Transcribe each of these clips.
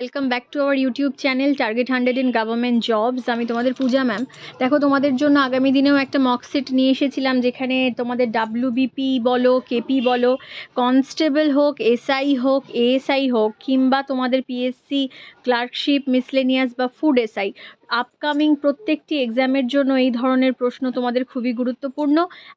Welcome back to our YouTube channel target hundred in government jobs আমি তোমাদের পূজা ma'am দেখো, তোমাদের জন্য আগামী দিনেও একটা মক সেট নিয়ে এসেছিলাম, যেখানে তোমাদের ডাব্লিউবিপি বলো কেপি বলো কনস্টেবল হোক এসআই হোক এএসআই হোক, কিংবা তোমাদের পিএসসি ক্লার্কশিপ মিসলেনিয়াস বা ফুড এসআই আপকামিং প্রত্যেকটি এক্সামের জন্য এই ধরনের প্রশ্ন তোমাদের খুবই গুরুত্বপূর্ণ।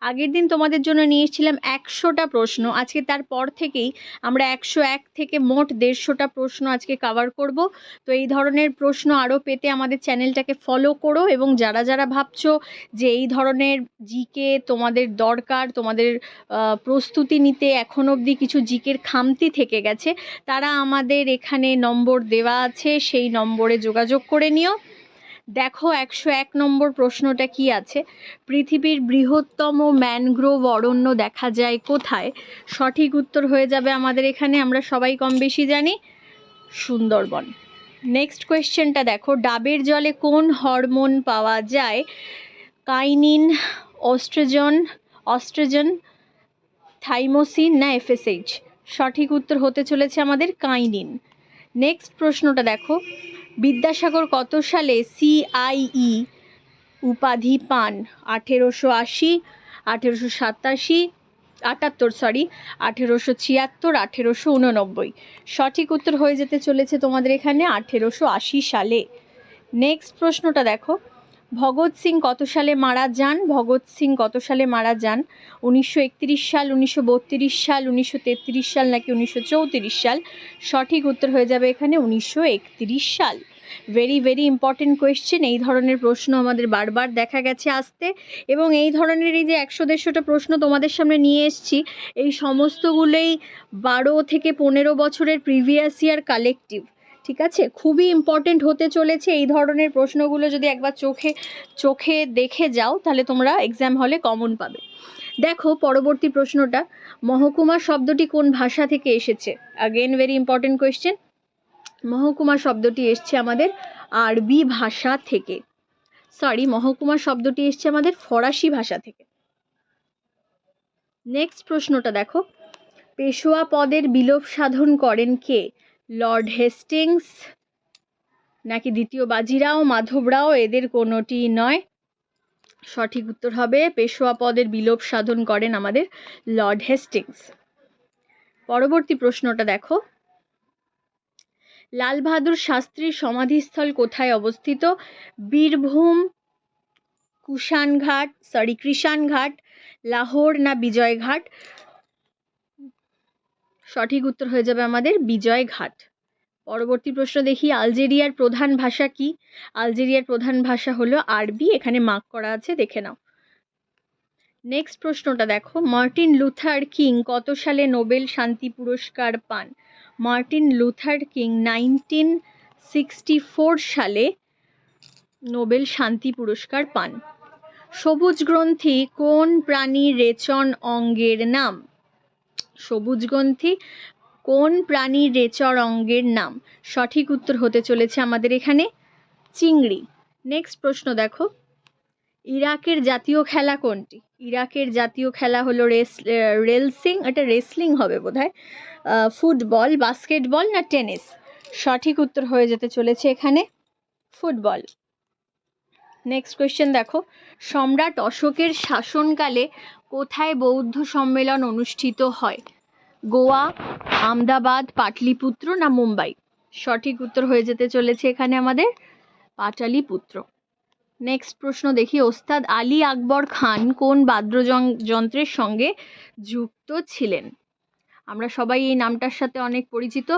আগের দিন তোমাদের জন্য নিয়ে এসেছিলাম একশোটা প্রশ্ন। আজকে তারপর থেকেই আমরা একশো এক থেকে মোট দেড়শোটা প্রশ্ন আজকে কাভার করব। তো এই ধরনের প্রশ্ন আরও পেতে আমাদের চ্যানেলটাকে ফলো করো এবং যারা যারা ভাবছ যে এই ধরনের জিকে তোমাদের দরকার, তোমাদের প্রস্তুতি নিতে এখন অবধি কিছু জিকের খামতি থেকে গেছে, তারা আমাদের এখানে নম্বর দেওয়া আছে, সেই নম্বরে যোগাযোগ করে নিও। দেখো একশো এক নম্বর প্রশ্নটা কি আছে? পৃথিবীর বৃহত্তম ম্যানগ্রোভ অরণ্য দেখা যায় কোথায়? সঠিক উত্তর হয়ে যাবে আমাদের এখানে, আমরা সবাই কম বেশি জানি সুন্দরবন। নেক্সট কোয়েশ্চেনটা দেখো, ডাবের জলে কোন হরমোন পাওয়া যায়? কাইনিন, অস্ট্রোজন, অস্ট্রেজন, থাইমোসিন না এফএসএইচ? সঠিক উত্তর হতে চলেছে আমাদের কাইনিন। নেক্সট প্রশ্নটা দেখো বিদ্যাসাগর কত সালে সিআইই উপাধি পান? আঠেরোশো আশি, আঠেরোশো সাতাশি, আটাত্তর সরি আঠেরোশো ছিয়াত্তর, আঠেরোশো উননব্বই। সঠিক উত্তর হয়ে যেতে চলেছে তোমাদের এখানে আঠেরোশো আশি সালে। নেক্সট প্রশ্নটা দেখো। ভগৎ সিং কত সালে মারা যান? ভগৎ সিং কত সালে মারা যান? উনিশশো একত্রিশ সাল, উনিশশো বত্রিশ সাল, উনিশশো তেত্রিশ সাল নাকি উনিশশো চৌত্রিশ সাল? সঠিক উত্তর হয়ে যাবে এখানে উনিশশো একত্রিশ সাল। ভেরি ভেরি ইম্পর্টেন্ট কোয়েশ্চেন এই ধরনের প্রশ্ন আমাদের বারবার দেখা গেছে আসতে এবং এই ধরনের এই যে একশো দেড়শোটা প্রশ্ন তোমাদের সামনে নিয়ে এসেছি, এই সমস্তগুলোই বারো থেকে পনেরো বছরের প্রিভিয়াস ইয়ার কালেকটিভ ঠিক আছে? খুবই ইম্পর্টেন্ট হতে চলেছে এই ধরনের প্রশ্নগুলো যদি একবার চোখে চোখে দেখে যাও, তাহলে তোমরা এক্সাম হলে কমন পাবে। দেখো পরবর্তী প্রশ্নটা, মহকুমা শব্দটি কোন ভাষা থেকে এসেছে? আগেন ভেরি ইম্পর্টেন্ট কোয়েশ্চেন মহকুমা শব্দটি এসছে আমাদের আরবি ভাষা থেকে। সরি মহকুমা শব্দটি এসছে আমাদের ফরাসি ভাষা থেকে। নেক্সট প্রশ্নটা দেখো। পেশোয়া পদের বিলোপ সাধন করেন কে? লর্ড হেস্টিংস নাকি দ্বিতীয় বাজিরাও, মাধবরাও? এদের কোনোটি নয়। সঠিক উত্তর হবে পেশোয়া পদের বিলোপ সাধন করেন আমাদের লর্ড হেস্টিংস পরবর্তী প্রশ্নটা দেখো। লাল বাহাদুর শাস্ত্রীর সমাধিস্থল কোথায় অবস্থিত? বীরভূম, কুষাণঘাট সরি কৃষাণঘাট, লাহোর না বিজয়ঘাট? সঠিক উত্তর হয়ে যাবে আমাদের বিজয়ঘাট। পরবর্তী প্রশ্ন দেখি, আলজেরিয়ার প্রধান ভাষা কি? আলজেরিয়ার প্রধান ভাষা হলো আরবি, এখানে মার্ক করা আছে, দেখে নাও। নেক্সট প্রশ্নটা দেখো, মার্টিন লুথার কিং কত সালে নোবেল শান্তি পুরস্কার পান? Martin Luther King nineteen sixty four সালে নোবেল শান্তি পুরস্কার পান। সবুজ গ্রন্থি কোন প্রাণীর রেচন অঙ্গের নাম? সবুজ গ্রন্থি কোন প্রাণীর রেচর অঙ্গের নাম? সঠিক উত্তর হতে চলেছে আমাদের এখানে চিংড়ি। নেক্সট প্রশ্ন দেখো। ইরাকের জাতীয় খেলা কোনটি? ইরাকের জাতীয় খেলা হলো রেস রেলসিং, এটা রেসলিং হবে বোধহয়। ফুটবল, বাস্কেটবল না টেনিস? সঠিক উত্তর হয়ে যেতে চলেছে এখানে ফুটবল। নেক্সট কোয়েশ্চেন দেখো। সম্রাট অশোকের শাসনকালে কোথায় বৌদ্ধ সম্মেলন অনুষ্ঠিত হয়? গোয়া আমদাবাদ পাটলিপুত্র না মুম্বাই? সঠিক উত্তর হয়ে যেতে চলেছে এখানে আমাদের পাটালিপুত্র। নেক্সট প্রশ্ন দেখি। ওস্তাদ আলী আকবর খান কোন বাদ্যযং- যন্ত্রের সঙ্গে যুক্ত ছিলেন? আমরা সবাই এই নামটার সাথে অনেক পরিচিত।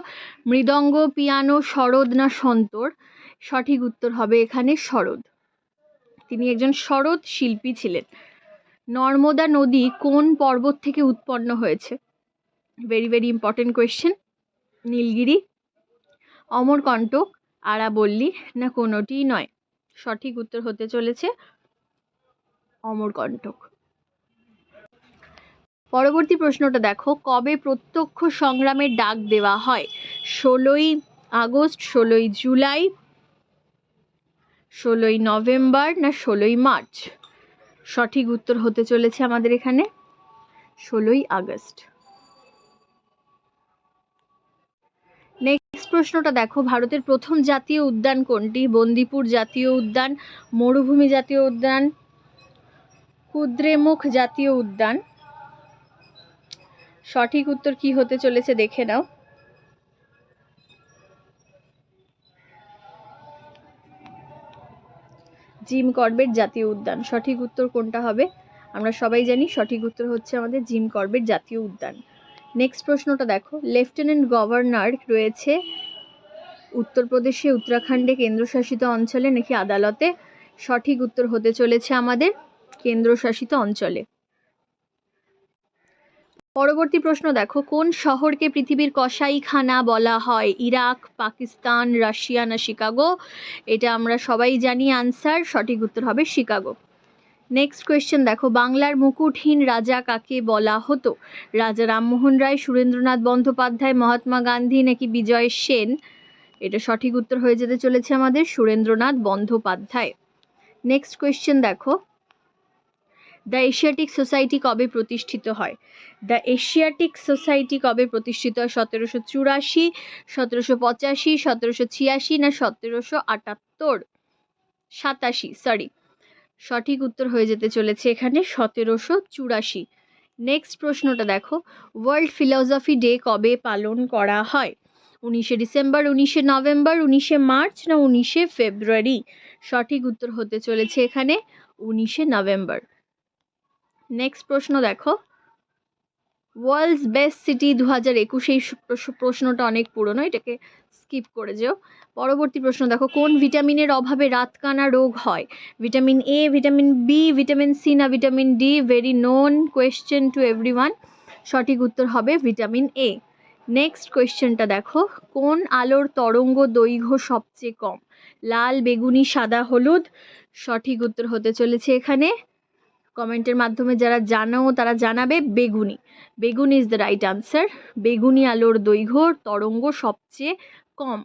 মৃদঙ্গ, পিয়ানো সরোদ না সন্তর? সঠিক উত্তর হবে এখানে সরোদ তিনি একজন সরোদ শিল্পী ছিলেন। নর্মদা নদী কোন পর্বত থেকে উৎপন্ন হয়েছে? Very very important question Nilgiri, Amarkantak, আরাবল্লী না কোনোটিই নয়? সঠিক উত্তর হতে চলেছে অমরকণ্টক। পরবর্তী প্রশ্নটা দেখো, কবে প্রত্যক্ষ সংগ্রামের ডাক দেওয়া হয়? ষোলোই আগস্ট, ষোলোই জুলাই, ষোলোই নভেম্বর না ষোলোই মার্চ? সঠিক উত্তর হতে চলেছে আমাদের এখানে। ষোলোই আগস্ট। নেক্সট প্রশ্নটা দেখো, ভারতের প্রথম জাতীয় উদ্যান কোনটি? বন্দিপুর জাতীয় উদ্যান, মরুভূমি জাতীয় উদ্যান, কুদ্রেমুখ জাতীয় উদ্যান। সঠিক উত্তর কি হতে চলেছে দেখে নাও। জিম করবেট জাতীয় উদ্যান, সঠিক উত্তর কোনটা হবে? আমরা সবাই জানি সঠিক উত্তর হচ্ছে আমাদের জিম করবেট জাতীয় উদ্যান। নেক্সট প্রশ্নটা দেখো, লেফটেন্যান্ট গভর্নর রয়েছে উত্তরপ্রদেশে, উত্তরাখণ্ডে কেন্দ্রশাসিত অঞ্চলে নাকি আদালতে? সঠিক উত্তর হতে চলেছে আমাদের কেন্দ্রশাসিত অঞ্চলে। পরবর্তী প্রশ্ন দেখো, কোন শহরকে পৃথিবীর কসাইখানা বলা হয়? ইরাক, পাকিস্তান, রাশিয়া না শিকাগো? এটা আমরা সবাই জানি আনসার সঠিক উত্তর হবে শিকাগো। নেক্সট কোয়েশ্চেন দেখো, বাংলার মুকুটহীন রাজা কাকে বলা হতো? রাজা রামমোহন রায়, সুরেন্দ্রনাথ বন্দ্যোপাধ্যায়, মহাত্মা গান্ধী নাকি বিজয় সেন? এটা সঠিক উত্তর হয়ে যেতে চলেছে আমাদের সুরেন্দ্রনাথ বন্দ্যোপাধ্যায়। নেক্সট কোয়েশ্চেন দেখো দ্য এশিয়াটিক সোসাইটি কবে প্রতিষ্ঠিত হয়? দ্য এশিয়াটিক সোসাইটি কবে প্রতিষ্ঠিত হয়? সতেরোশো চুরাশি, সতেরোশো পঁচাশি, সতেরোশো ছিয়াশি না সতেরোশো আটাত্তর? সাতাশি সরি সঠিক উত্তর হয়ে যেতে চলেছে এখানে সতেরোশো চুরাশি। নেক্সট প্রশ্নটা দেখো। ওয়ার্ল্ড ফিলসফি ডে কবে পালন করা হয়? উনিশে ডিসেম্বর, উনিশে নভেম্বর, উনিশে মার্চ না উনিশে ফেব্রুয়ারি? সঠিক উত্তর হতে চলেছে এখানে উনিশে নভেম্বর। নেক্সট প্রশ্ন দেখো। ওয়ার্ল্ডস বেস্ট সিটি দু হাজার একুশে প্রশ্নটা অনেক পুরনো, এটাকে স্কিপ করে যেও। পরবর্তী প্রশ্ন দেখো, কোন ভিটামিনের অভাবে রাতকানা রোগ হয়? Vitamin A vitamin B vitamin C না vitamin D very known question to everyone সঠিক উত্তর হবে ভিটামিন এ নেক্সট কোয়েশ্চেনটা দেখো, কোন আলোর তরঙ্গ দৈর্ঘ্য সবচেয়ে কম? লাল, বেগুনি, সাদা, হলুদ। সঠিক উত্তর হতে চলেছে এখানে। কমেন্টের মাধ্যমে যারা জানো, তারা জানাবে বেগুনি। বেগুন ইজ দ্য রাইট আনসার বেগুনি আলোর দৈর্ঘ্য, তরঙ্গ সবচেয়ে কম।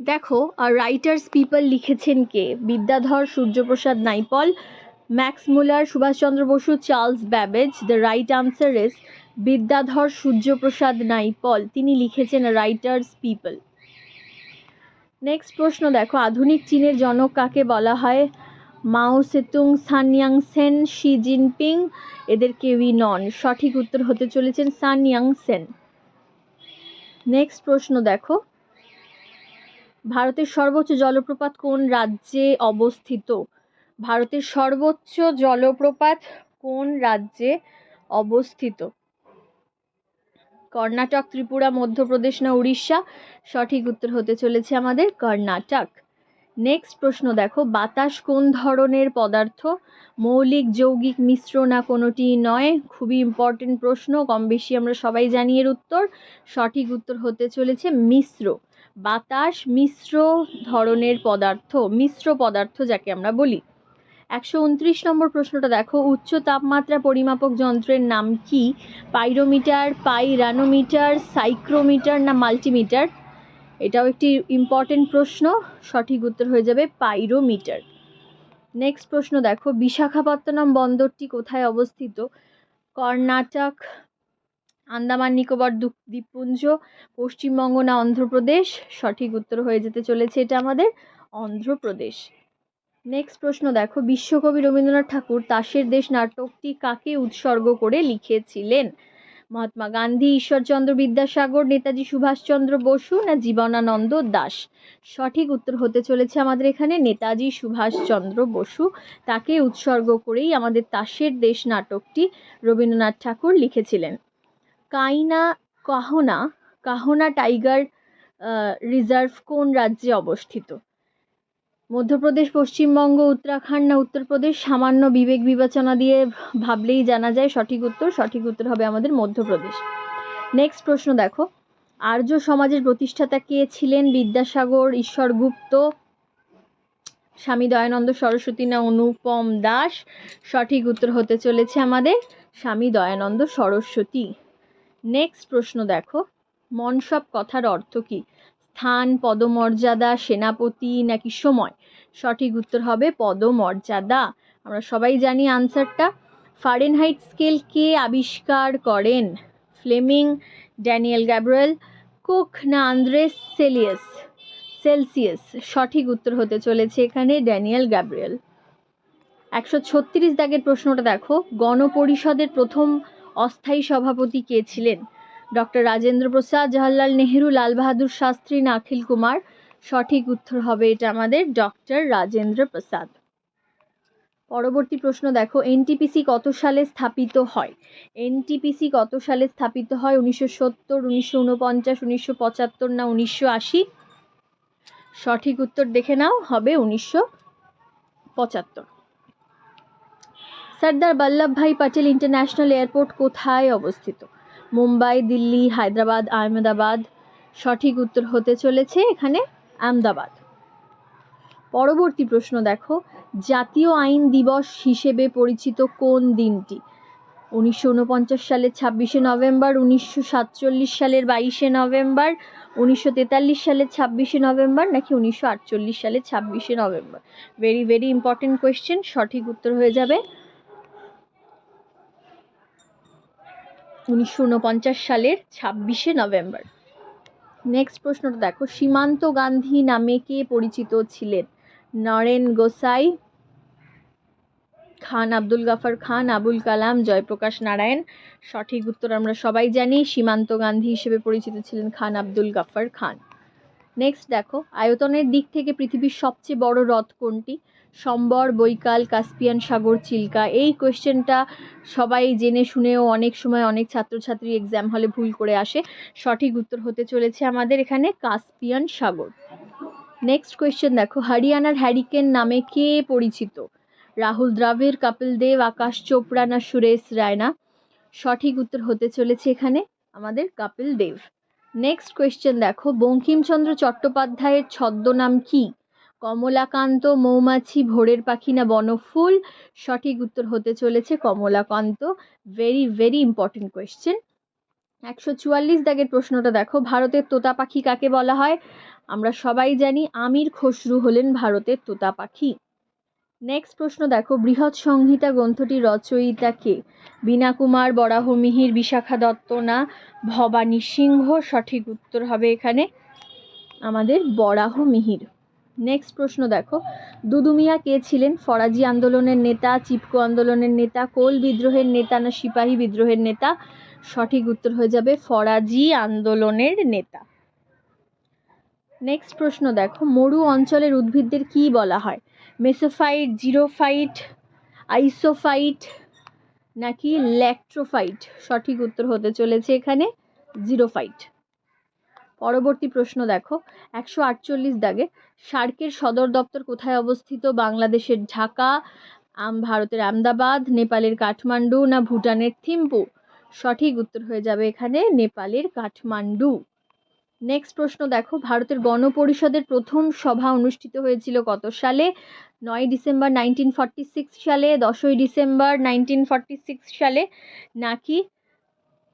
দেখো আর রাইটার্স পিপল লিখেছেন কে? Vidiadhar Suryaprasad Naipaul, Max Muller, Subhashchandra Bose, Charles Babbage. The right answer is Vidyadhar Suryaprasad Naipaul. তিনি লিখেছেন রাইটার্স পিপল নেক্সট প্রশ্ন দেখো, আধুনিক চীনের জনক কাকে বলা হয়? Mao Tsetung Sun Yatsen Xi Jinping এদের কেউই নন। সঠিক উত্তর হতে চলেছেন সান। ইয়াংসেন নেক্সট প্রশ্ন দেখো। ভারতের সর্বোচ্চ জলপ্রপাত কোন রাজ্যে অবস্থিত? ভারতের সর্বোচ্চ জলপ্রপাত কোন রাজ্যে অবস্থিত? কর্ণাটক, ত্রিপুরা, মধ্যপ্রদেশ না উড়িষ্যা? সঠিক উত্তর হতে চলেছে আমাদের কর্ণাটক। নেক্সট প্রশ্ন দেখো, বাতাস কোন ধরনের পদার্থ? মৌলিক, যৌগিক মিশ্র না কোনোটি নয়? খুবই ইম্পর্টেন্ট প্রশ্ন, কম বেশি আমরা সবাই জানি এর উত্তর। সঠিক উত্তর হতে চলেছে মিশ্র। বাতাস মিশ্র ধরনের পদার্থ, মিশ্র পদার্থ যাকে আমরা বলি। একশো উনত্রিশ নম্বর প্রশ্নটা দেখো, উচ্চ তাপমাত্রা পরিমাপক যন্ত্রের নাম কি? পাইরোমিটার পাইরানোমিটার সাইক্রোমিটার না মাল্টিমিটার এটাও একটি ইম্পর্টেন্ট প্রশ্ন, সঠিক উত্তর হয়ে যাবে পাইরোমিটার নেক্সট প্রশ্ন দেখো, বিশাখাপত্তনম বন্দরটি কোথায় অবস্থিত? কর্ণাটক, আন্দামান, নিকোবর দ্বীপপুঞ্জ, পশ্চিমবঙ্গ না অন্ধ্রপ্রদেশ? সঠিক উত্তর হয়ে যেতে চলেছে এটা আমাদের অন্ধ্রপ্রদেশ। নেক্সট প্রশ্ন দেখো, বিশ্বকবি রবীন্দ্রনাথ ঠাকুর তাসের দেশ নাটকটি কাকে উৎসর্গ করে লিখেছিলেন? মহাত্মা গান্ধী, ঈশ্বরচন্দ্র বিদ্যাসাগর, নেতাজি সুভাষচন্দ্র বসু না জীবনানন্দ দাস? সঠিক উত্তর হতে চলেছে আমাদের এখানে। নেতাজি সুভাষচন্দ্র বসু তাকে উৎসর্গ করেই আমাদের তাসের দেশ নাটকটি রবীন্দ্রনাথ ঠাকুর লিখেছিলেন। কাইনা কাহনা কাহনা টাইগার রিজার্ভ কোন রাজ্যে অবস্থিত? মধ্যপ্রদেশ, পশ্চিমবঙ্গ, উত্তরাখণ্ড না উত্তরপ্রদেশ সামান্য বিবেক বিবেচনা দিয়ে ভাবলেই জানা যায় সঠিক উত্তর। সঠিক উত্তর হবে আমাদের মধ্যপ্রদেশ। নেক্সট প্রশ্ন দেখো। আর্য সমাজের প্রতিষ্ঠাতা কে ছিলেন? বিদ্যাসাগর ঈশ্বরগুপ্ত স্বামী দয়ানন্দ সরস্বতী না অনুপম দাস? সঠিক উত্তর হতে চলেছে আমাদের স্বামী দয়ানন্দ সরস্বতী। নেক্সট প্রশ্ন দেখো। মনসব কথার অর্থ কী? স্থান, পদমর্যাদা, সেনাপতি নাকি সময়? সঠিক উত্তর হবে পদমর্যাদা। আমরা সবাই জানি আনসারটা ফারেনহাইট স্কেল কে আবিষ্কার করেন? ফ্লেমিং ড্যানিয়েল গ্যাব্রিয়েল কুক না আন্দ্রেস সেলিয়াস সেলসিয়াস সঠিক উত্তর হতে চলেছে এখানে ড্যানিয়েল গ্যাব্রিয়েল একশো ছত্রিশ দাগের প্রশ্নটা দেখো। গণপরিষদের প্রথম অস্থায়ী সভাপতি কে ছিলেন? ডক্টর রাজেন্দ্র প্রসাদ জওয়াহরলাল নেহেরু, লাল বাহাদুর শাস্ত্রী না অখিল কুমার। সঠিক উত্তর হবে এটা আমাদের ডক্টর রাজেন্দ্র প্রসাদ। পরবর্তী প্রশ্ন দেখো এনটিপিসি কত সালে স্থাপিত হয়? এনটিপিসি কত সালে স্থাপিত হয়? উনিশশো সত্তর, উনিশশো উনপঞ্চাশ উনিশশো পঁচাত্তর না উনিশশো আশি? সঠিক উত্তর দেখে নাও, হবে উনিশশো পঁচাত্তর। সর্দার বল্লভভাই প্যাটেল ইন্টারন্যাশনাল এয়ারপোর্ট কোথায় অবস্থিত? মুম্বাই, দিল্লি, হায়দ্রাবাদ, আহমেদাবাদ। সঠিক উত্তর হতে চলেছে এখানে আহমেদাবাদ। পরবর্তী প্রশ্ন দেখো, জাতীয় আইন দিবস হিসেবে পরিচিত কোন দিনটি? উনিশশো উনপঞ্চাশ সালের ছাব্বিশে নভেম্বর, উনিশশো সাতচল্লিশ সালের বাইশে নভেম্বর, উনিশশো তেতাল্লিশ সালের ছাব্বিশে নভেম্বর, নাকি উনিশশো আটচল্লিশ সালের ছাব্বিশে November? Very very important question সঠিক উত্তর হয়ে যাবে। উনিশশো উনপঞ্চাশ সালের ছাব্বিশে নভেম্বর। নেক্সট প্রশ্নটা দেখো, সীমান্ত গান্ধী নামে কে পরিচিত ছিলেন? নরেন গোসাই, খান আব্দুল গাফার খান, আবুল কালাম, জয়প্রকাশ নারায়ণ। সঠিক উত্তর আমরা সবাই জানি, সীমান্ত গান্ধী হিসেবে পরিচিত ছিলেন খান আব্দুল গাফার খান। নেক্সট দেখো, আয়তনের দিক থেকে পৃথিবীর সবচেয়ে বড় হ্রদ কোনটি? সম্বর, বৈকাল, কাস্পিয়ান সাগর, চিল্কা। এই কোয়েশ্চেনটা সবাই জেনে শুনেও অনেক সময় অনেক ছাত্রছাত্রী এক্সাম হলে ভুল করে আসে। সঠিক উত্তর হতে চলেছে আমাদের এখানে কাস্পিয়ান সাগর। নেক্সট কোয়েশ্চেন দেখো, হরিয়ানার হ্যারিকেন নামে কে পরিচিত? রাহুল দ্রাবিড়, কপিল দেব, আকাশ চোপড়া না সুরেশ রায়না? সঠিক উত্তর হতে চলেছে এখানে আমাদের কপিল দেব। নেক্সট কোয়েশ্চেন দেখো, বঙ্কিমচন্দ্র চট্টোপাধ্যায়ের ছদ্মনাম কি? কমলাকান্ত মৌমাছি, ভোরের পাখি না বনফুল? সঠিক উত্তর হতে চলেছে Kamalakanta. Very very important question একশো চুয়াল্লিশ দাগের প্রশ্নটা দেখো, ভারতের তোতা পাখি কাকে বলা হয়? আমরা সবাই জানি আমির খসরু হলেন ভারতের তোতা পাখি। নেক্সট প্রশ্ন দেখো, বৃহৎ সংহিতা গ্রন্থটি রচয়িতা কে? বীণা কুমার বরাহমিহির বিশাখা দত্ত না ভবানী সিংহ? সঠিক উত্তর হবে এখানে আমাদের বরাহ মিহির। নেক্সট প্রশ্ন দেখো দুদুমিয়া কে ছিলেন? ফরাজি আন্দোলনের নেতা, চিপকো আন্দোলনের নেতা, কোল বিদ্রোহের নেতা না সিপাহী বিদ্রোহের নেতা? সঠিক উত্তর হয়ে যাবে ফরাজি আন্দোলনের নেতা। নেক্সট প্রশ্ন দেখো, মরু অঞ্চলের উদ্ভিদদের কি বলা হয়? মেসোফাইট, জিরোফাইট, আইসোফাইট, নাকি ল্যাক্ট্রোফাইট সঠিক উত্তর হতে চলেছে এখানে জিরোফাইট। পরবর্তী প্রশ্ন দেখো। একশো আটচল্লিশ দাগে সার্কের সদর দপ্তর কোথায় অবস্থিত? বাংলাদেশের ঢাকা ভারতের আহমেদাবাদ, নেপালের কাঠমান্ডু না ভুটানের থিম্পু? সঠিক উত্তর হয়ে যাবে এখানে নেপালের কাঠমান্ডু। নেক্সট প্রশ্ন দেখো, ভারতের গণপরিষদের প্রথম সভা অনুষ্ঠিত হয়েছিল কত সালে? নয় ডিসেম্বর নাইনটিন ফর্টি সিক্স সালে, দশই ডিসেম্বর নাইনটিন ফর্টি সিক্স সালে, নাকি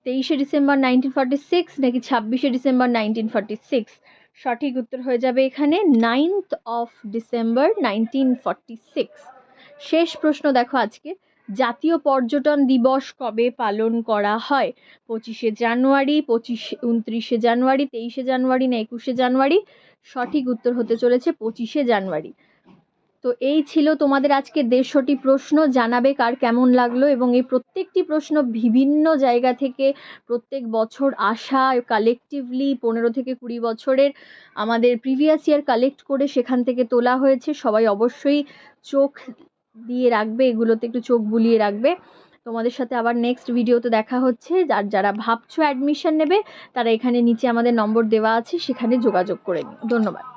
তেইশে ডিসেম্বর নাইনটিন ফর্টি সিক্স নাকি ছাব্বিশে ডিসেম্বর নাইনটিন ফর্টি সিক্স সঠিক উত্তর হয়ে যাবে এখানে ninth of December nineteen forty six শেষ প্রশ্ন দেখো আজকে। জাতীয় পর্যটন দিবস কবে পালন করা হয়? পঁচিশে জানুয়ারি, পঁচিশে, উনত্রিশে জানুয়ারি, তেইশে জানুয়ারি না একুশে জানুয়ারি? সঠিক উত্তর হতে চলেছে পঁচিশে জানুয়ারি। তো এই ছিল তোমাদের আজকে দেড়শোটি প্রশ্ন, জানাবে কার কেমন লাগল এবং এই প্রত্যেকটি প্রশ্ন বিভিন্ন জায়গা থেকে প্রত্যেক বছর আসা কালেকটিভলি পনেরো থেকে কুড়ি বছরের আমাদের প্রিভিয়াস ইয়ার কালেক্ট করে সেখান থেকে তোলা হয়েছে। সবাই অবশ্যই চোখ দিয়ে রাখবে, এগুলোতে একটু চোখ বুলিয়ে রাখবে। তোমাদের সাথে আবার নেক্সট ভিডিওতে দেখা হচ্ছে। যার যারা ভাবছ অ্যাডমিশন নেবে, তারা এখানে নিচে আমাদের নম্বর দেওয়া আছে, সেখানে যোগাযোগ করে নিও। ধন্যবাদ।